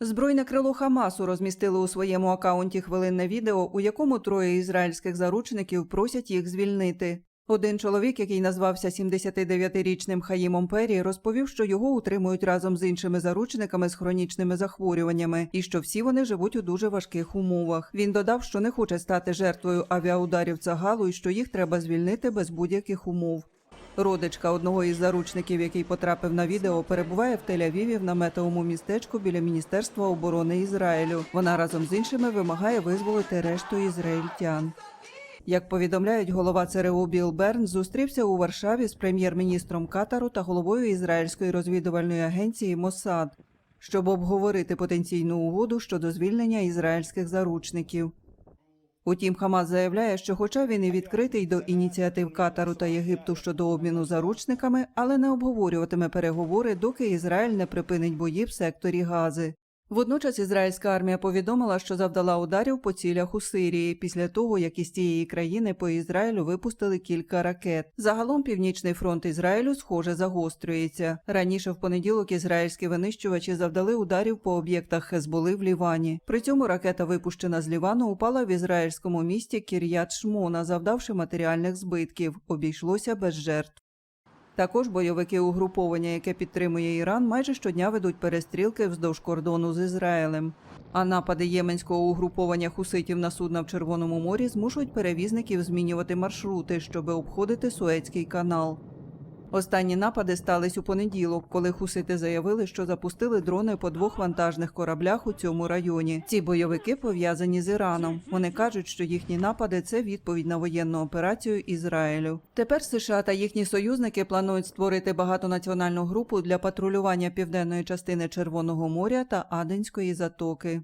Збройне крило Хамасу розмістили у своєму акаунті хвилинне відео, у якому троє ізраїльських заручників просять їх звільнити. Один чоловік, який назвався 79-річним Хаїмом Пері, розповів, що його утримують разом з іншими заручниками з хронічними захворюваннями, і що всі вони живуть у дуже важких умовах. Він додав, що не хоче стати жертвою авіаударів Цагалу і що їх треба звільнити без будь-яких умов. Родичка одного із заручників, який потрапив на відео, перебуває в Тель-Авіві в наметовому містечку біля Міністерства оборони Ізраїлю. Вона разом з іншими вимагає визволити решту ізраїльтян. Як повідомляють, голова ЦРУ Білл Берн зустрівся у Варшаві з прем'єр-міністром Катару та головою ізраїльської розвідувальної агенції Моссад, щоб обговорити потенційну угоду щодо звільнення ізраїльських заручників. Утім, Хамас заявляє, що, хоча він і відкритий до ініціатив Катару та Єгипту щодо обміну заручниками, але не обговорюватиме переговори, доки Ізраїль не припинить бої в секторі Гази. Водночас ізраїльська армія повідомила, що завдала ударів по цілях у Сирії після того, як із тієї країни по Ізраїлю випустили кілька ракет. Загалом північний фронт Ізраїлю схоже загострюється. Раніше в понеділок ізраїльські винищувачі завдали ударів по об'єктах Хезболи в Лівані. При цьому ракета, випущена з Лівану, упала в ізраїльському місті Кір'ят Шмона, завдавши матеріальних збитків. Обійшлося без жертв. Також бойовики угруповання, яке підтримує Іран, майже щодня ведуть перестрілки вздовж кордону з Ізраїлем. А напади єменського угруповання хуситів на судна в Червоному морі змушують перевізників змінювати маршрути, щоби обходити Суецький канал. Останні напади стались у понеділок, коли хусити заявили, що запустили дрони по двох вантажних кораблях у цьому районі. Ці бойовики пов'язані з Іраном. Вони кажуть, що їхні напади це відповідь на воєнну операцію Ізраїлю. Тепер США та їхні союзники планують створити багатонаціональну групу для патрулювання південної частини Червоного моря та Аденської затоки.